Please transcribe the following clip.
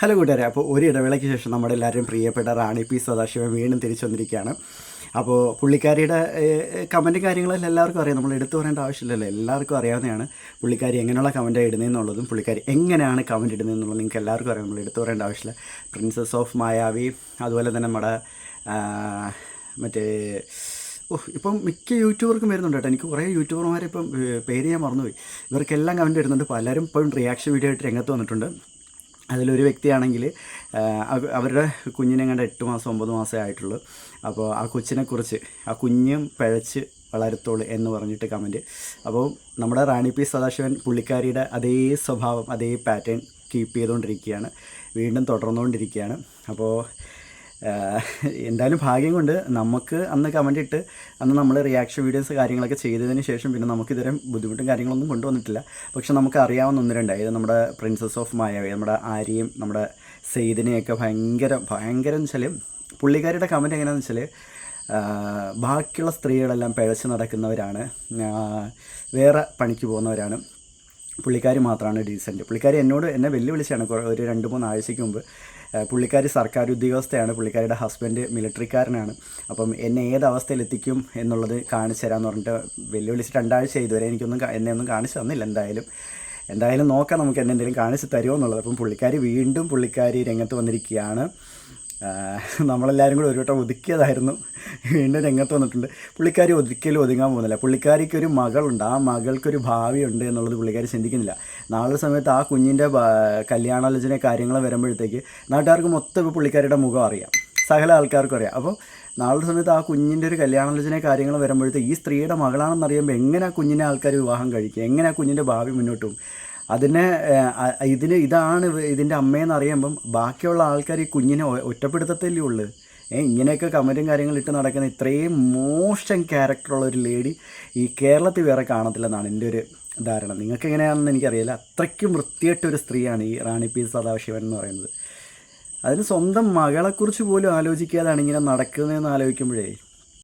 Hello കൂട്ടുകാരെ അപ്പോൾ ഒരു ഇടവേളയ്ക്ക് ശേഷം നമ്മുടെ എല്ലാവരും പ്രിയപ്പെട്ട റാണി പി സദാശിവൻ വീണ്ടും തിരിച്ചു വന്നിരിക്കുകയാണ്. അപ്പോൾ പുള്ളിക്കാരിയുടെ കമന്റും കാര്യങ്ങളെല്ലാം എല്ലാവർക്കും അറിയാം. നമ്മൾ എടുത്തു പറയേണ്ട ആവശ്യമില്ലല്ലോ. എല്ലാവർക്കും അറിയാവുന്നതാണ് പുള്ളിക്കാരി എങ്ങനെയുള്ള കമന്റാണ് ഇടുന്നതെന്നുള്ളതും പുള്ളിക്കാരി എങ്ങനെയാണ് കമന്റ് ഇടുന്നതെന്നുള്ളത് നിങ്ങൾക്ക് എല്ലാവർക്കും അറിയാം. നമ്മൾ എടുത്തു പറയേണ്ട ആവശ്യമില്ല. പ്രിൻസസ് ഓഫ് മായാവി അതുപോലെ തന്നെ നമ്മുടെ മറ്റേ ഓ ഇപ്പം മിക്ക യൂട്യൂബർക്കും വരുന്നുണ്ട് കേട്ടോ. എനിക്ക് കുറേ യൂട്യൂബർമാരെ ഇപ്പം പേര് ഞാൻ മറന്നുപോയി. ഇവർക്കെല്ലാം കമന്റ് ഇടുന്നുണ്ട്. പലരും ഇപ്പം റിയാക്ഷൻ വീഡിയോ ആയിട്ട് രംഗത്ത് വന്നിട്ടുണ്ട്. അതിലൊരു വ്യക്തിയാണെങ്കിൽ അവരുടെ കുഞ്ഞിനെ കണ്ട് എട്ട് മാസം ഒമ്പത് മാസമേ ആയിട്ടുള്ളൂ. അപ്പോൾ ആ കൊച്ചിനെക്കുറിച്ച് ആ കുഞ്ഞും പിഴച്ച് വളരത്തോളൂ എന്ന് പറഞ്ഞിട്ട് കമന്റ് അപ്പോൾ നമ്മുടെ റാണി പി സദാശിവൻ പുള്ളിക്കാരിയുടെ അതേ സ്വഭാവം അതേ പാറ്റേൺ കീപ്പ് ചെയ്തുകൊണ്ടിരിക്കുകയാണ്. വീണ്ടും തുടർന്നുകൊണ്ടിരിക്കുകയാണ്. അപ്പോൾ എന്തായാലും ഭാഗ്യം കൊണ്ട് നമുക്ക് അന്ന് കമന്റ് ഇട്ട് അന്ന് നമ്മൾ റിയാക്ഷൻ വീഡിയോസ് കാര്യങ്ങളൊക്കെ ചെയ്തതിന് ശേഷം പിന്നെ നമുക്ക് ഇതുവരെ ബുദ്ധിമുട്ടും കാര്യങ്ങളൊന്നും കൊണ്ടുവന്നിട്ടില്ല. പക്ഷെ നമുക്ക് അറിയാവുന്ന ഒന്ന് രണ്ട് അതായത് നമ്മുടെ പ്രിൻസസ് ഓഫ് മായാവി നമ്മുടെ ആര്യയും നമ്മുടെ സെയ്ദിനെയൊക്കെ ഭയങ്കര ഭയങ്കര എന്ന് വെച്ചാൽ പുള്ളിക്കാരുടെ കമന്റ് എങ്ങനെയാണെന്ന് വെച്ചാൽ ബാക്കിയുള്ള സ്ത്രീകളെല്ലാം പിഴച്ച് നടക്കുന്നവരാണ്. വേറെ പണിക്ക് പോകുന്നവരാണ്. പുള്ളിക്കാരി മാത്രമാണ് ഡീസന്റ് പുള്ളിക്കാരി എന്നോട് എന്നെ വെല്ലുവിളിച്ചാണ് ഒരു രണ്ട് മൂന്ന് ആഴ്ചയ്ക്ക് മുമ്പ്. പുള്ളിക്കാരി സർക്കാർ ഉദ്യോഗസ്ഥയാണ്. പുള്ളിക്കാരിയുടെ ഹസ്ബൻഡ് മിലിറ്ററിക്കാരനാണ് അപ്പം എന്നെ ഏത് അവസ്ഥയിൽ എത്തിക്കും എന്നുള്ളത് കാണിച്ചു തരാമെന്ന് പറഞ്ഞിട്ട് വെല്ലുവിളിച്ച് രണ്ടാഴ്ച ഇതുവരെ എനിക്കൊന്നും എന്നെ ഒന്നും കാണിച്ചു തന്നില്ല എന്തായാലും. എന്തായാലും നോക്കാം നമുക്ക് എന്നെ എന്തെങ്കിലും കാണിച്ചു തരുമോ എന്നുള്ളത്. അപ്പം പുള്ളിക്കാരി വീണ്ടും പുള്ളിക്കാരി രംഗത്ത് വന്നിരിക്കുകയാണ്. നമ്മളെല്ലാവരും കൂടി ഒരു വട്ടം ഒതുക്കിയതായിരുന്നു. വീണ്ടും രംഗത്ത് വന്നിട്ടുണ്ട്. പുള്ളിക്കാരി ഒരിക്കലും ഒതുങ്ങാൻ പോകുന്നില്ല. പുള്ളിക്കാരിക്ക് ഒരു മകളുണ്ട്. ആ മകൾക്കൊരു ഭാവിയുണ്ട് എന്നുള്ളത് പുള്ളിക്കാരി ചിന്തിക്കുന്നില്ല. നാളെ സമയത്ത് ആ കുഞ്ഞിന്റെ കല്യാണാലോചന കാര്യങ്ങൾ വരുമ്പോഴത്തേക്ക് നാട്ടുകാർക്ക് മൊത്തം പുള്ളിക്കാരിയുടെ മുഖം അറിയാം. സകല ആൾക്കാർക്കും അറിയാം. അപ്പോൾ നാളെ സമയത്ത് ആ കുഞ്ഞിന്റെ ഒരു കല്യാണാലോചന കാര്യങ്ങൾ വരുമ്പോഴത്തേക്ക് ഈ സ്ത്രീയുടെ മകളാണെന്ന് അറിയുമ്പോൾ എങ്ങനെ ആ കുഞ്ഞിനെ ആൾക്കാർ വിവാഹം കഴിക്കുക എങ്ങനെ ആ കുഞ്ഞിന്റെ ഭാവി മുന്നോട്ട് അതിനെ ഇതിന് ഇതാണ് ഇതിന്റെ അമ്മയെന്ന് അറിയുമ്പം ബാക്കിയുള്ള ആൾക്കാർ ഈ കുഞ്ഞിനെ ഒറ്റപ്പെടുത്തത്തല്ലേ ഉള്ളൂ? ഇങ്ങനെയൊക്കെ കമന്റും കാര്യങ്ങളും ഇട്ട് നടക്കുന്ന ഇത്രയും മോശം ക്യാരക്ടറുള്ള ഒരു ലേഡി ഈ കേരളത്തിൽ വേറെ കാണത്തില്ലെന്നാണ് എന്റെ ഒരു ധാരണ. നിങ്ങൾക്ക് എങ്ങനെയാണെന്ന് എനിക്കറിയില്ല. അത്രയ്ക്കും വൃത്തിയായിട്ടൊരു സ്ത്രീയാണ് ഈ റാണി പി സദാശിവൻ എന്ന് പറയുന്നത്. അതിന് സ്വന്തം മകളെക്കുറിച്ച് പോലും ആലോചിക്കാതാണ് ഇങ്ങനെ നടക്കുന്നതെന്ന് ആലോചിക്കുമ്പോഴേ